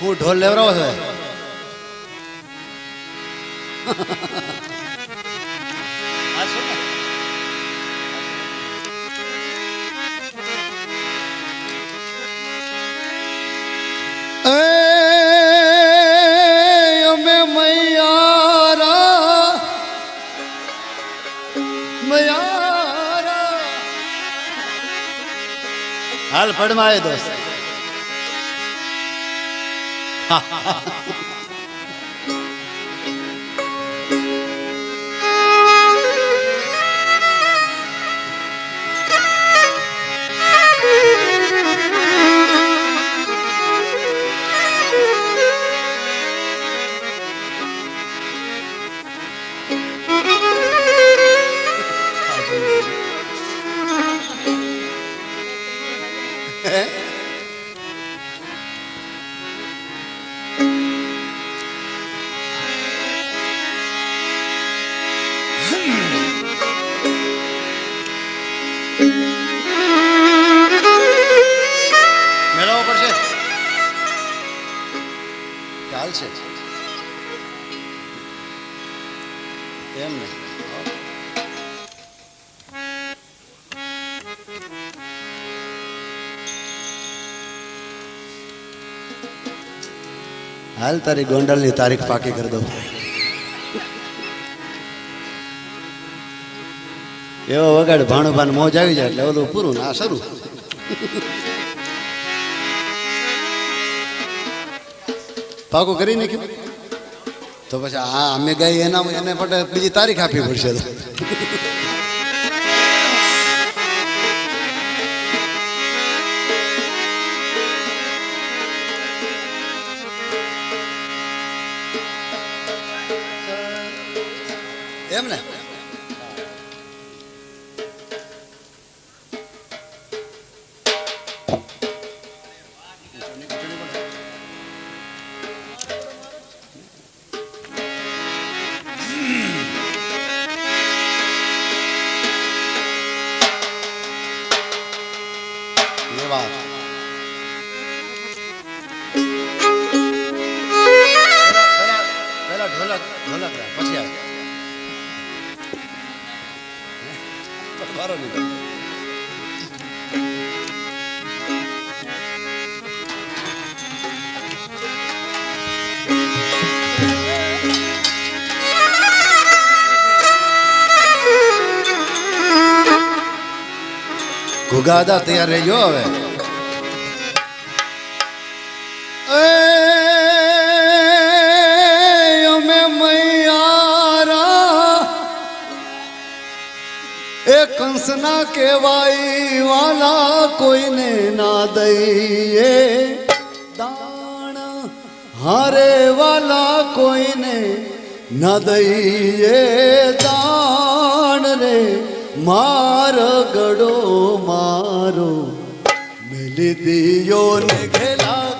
હું ઢોલ લેવરાવો છે? અમે મૈયારા મૈયારા. હાલ પડમાં આવે દોસ્ત. ha ha ha એમ ને હાલ તારી ગોંડલની તારીખ પાકી કરી દઉં. એવો વગાડ ભાણું ભાન મોજ આવી જાય એટલે ઓલું પૂરું ના શરૂ. પાકું કરી નાખ્યું? તો પછી આ અમે ગઈ એના એને માટે બીજી તારીખ આપવી પડશે. એમ ને? ઘુગાદા તૈયાર રહેજો હવે એ કંસના કહેવાય વાલા કોઈને ના દઈએ દાણ હારે વાલા કોઈને ના દઈએ દાણ રે માર ગડો મારો મેલી દિયો ને ઘેલા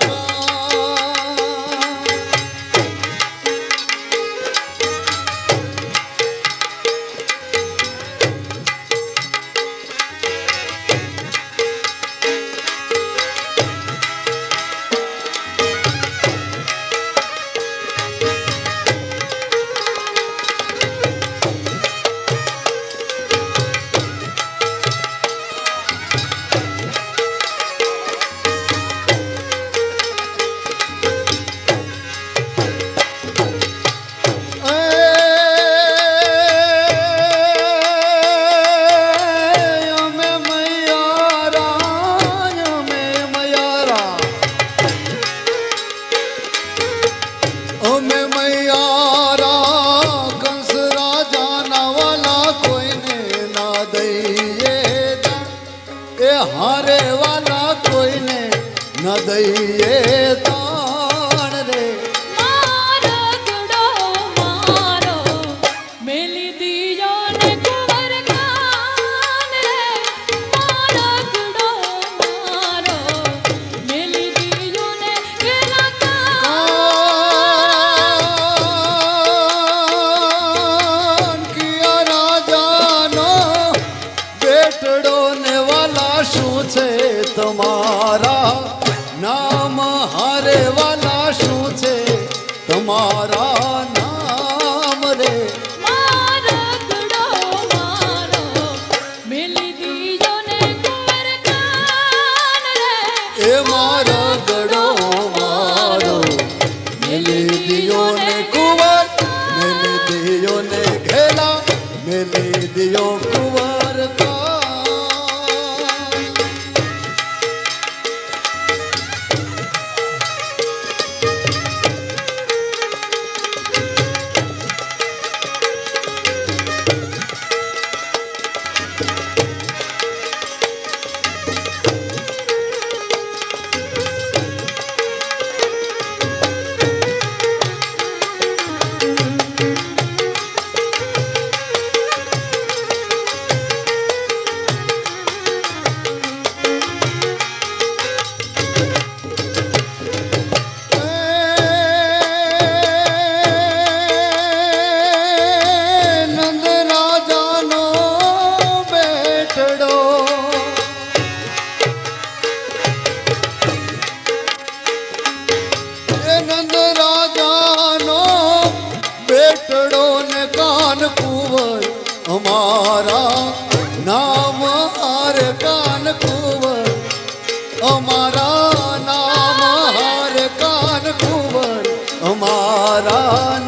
નંદ રાજાનો બેટડો ને કાન કુંવર, અમારા નામ હાર કાન કુંવર, અમારા નામ હાર કાન કુંવર, અમારા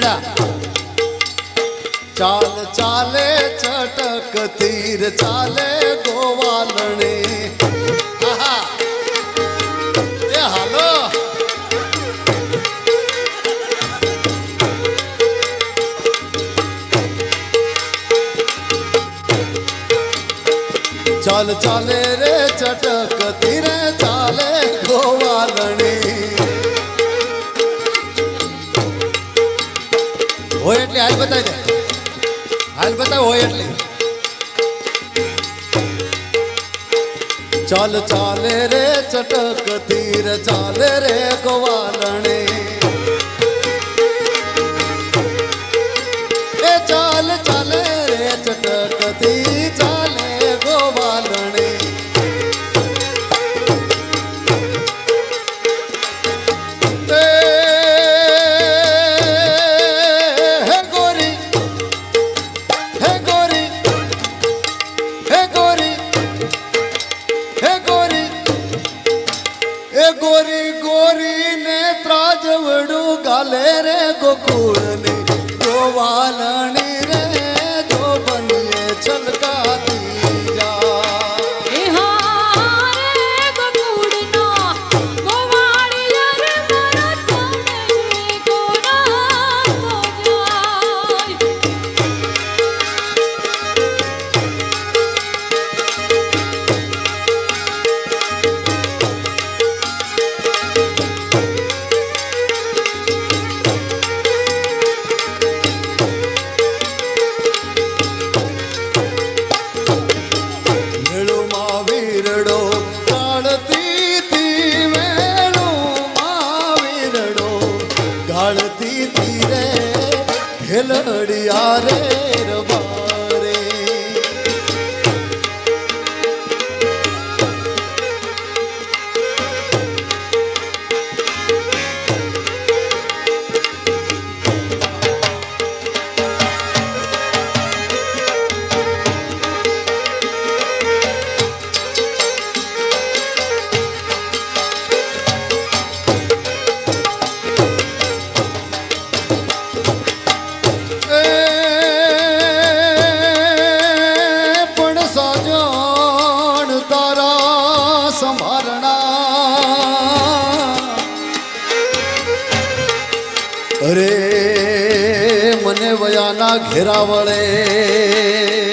વીણા ચાલ ચાલે ચટક તીર ચાલે ગોવાલણી. હાલો. ચાલ ચાલે રે ચટક બતાવી દે. હાલ બતાવ હોય એટલે. ચાલ ચાલે રે ચટક ધીર ચાલે રે ગોવાલણી. ખેલડિયા રે. અરે મને વયાના ઘેરા વળે.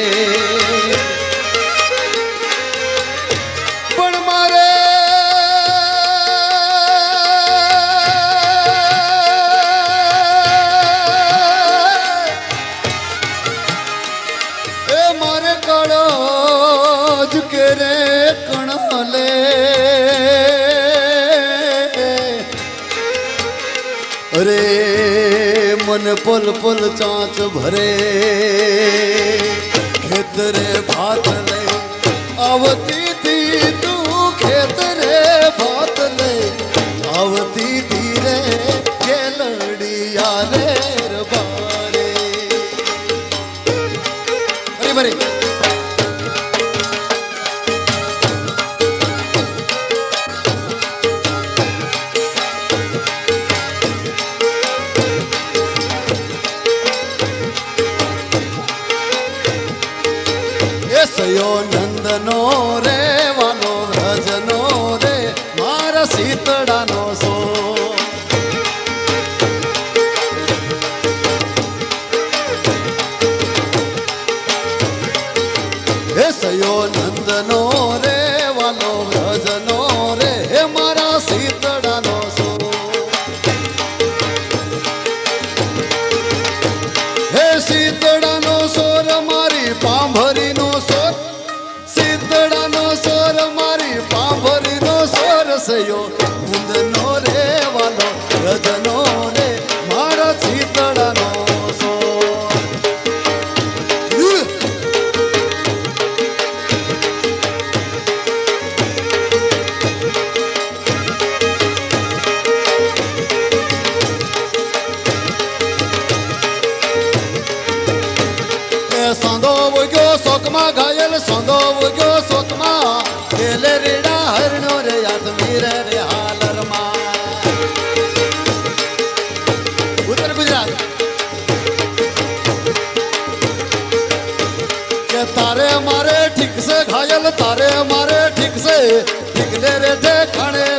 ને પલ પલ ચાંચ ભરે. ખેતરે ભાત લઈ આવતી તી તું ખેતરે. ગયો શોકમાં ઘાયલ સોંધો ગયો શોકમાં. ખેલે રેડા હરણો રે આત્મીર રે હાલરમાં. ઉત્તર તારે મારે ઠીક છે ઘાયલ, તારે મારે ઠીક છે ઠીક રે જે ખાણે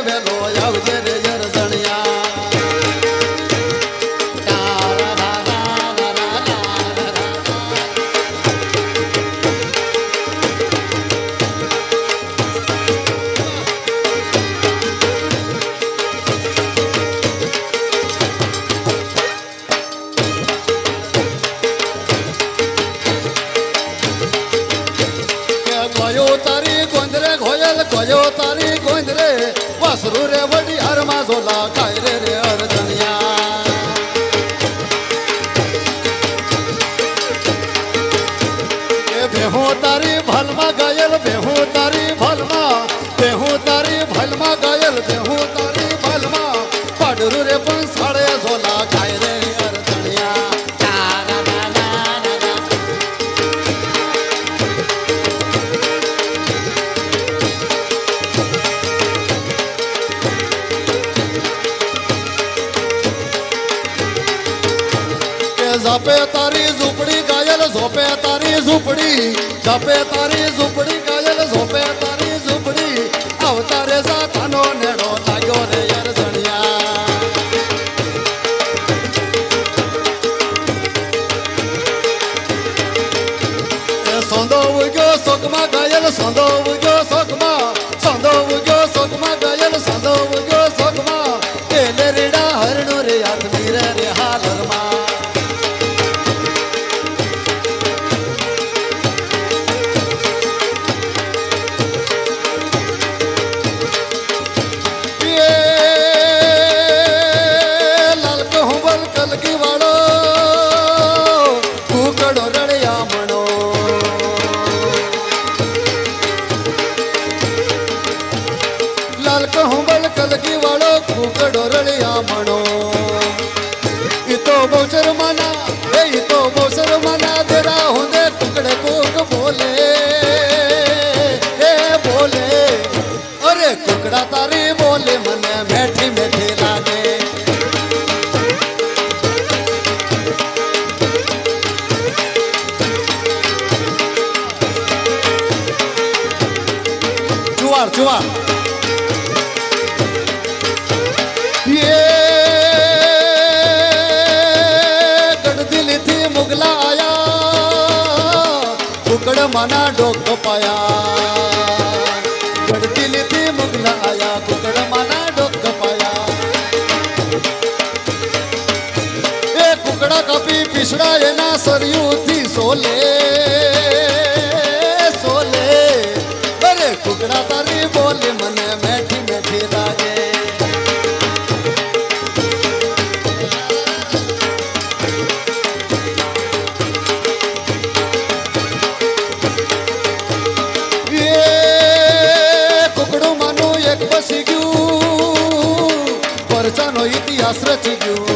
দোলা গায় જાપે તારી ઝૂંપડી ગાયલ, ઝોપે તારી ઝૂંપડી. જાપે તારી ઝૂંપડી ગાયલ, ઝોપે તારી ઝૂંપડી. આવતારે સાતાનો નેડો જુવાર જુવાર મના ડોક પાયા ગડતી લીધી મુગલા આયા કુકડ મના ડોક પાયા એ કુકડા કપી પીસડા એના સરયુથી સોલે hasret ediyor.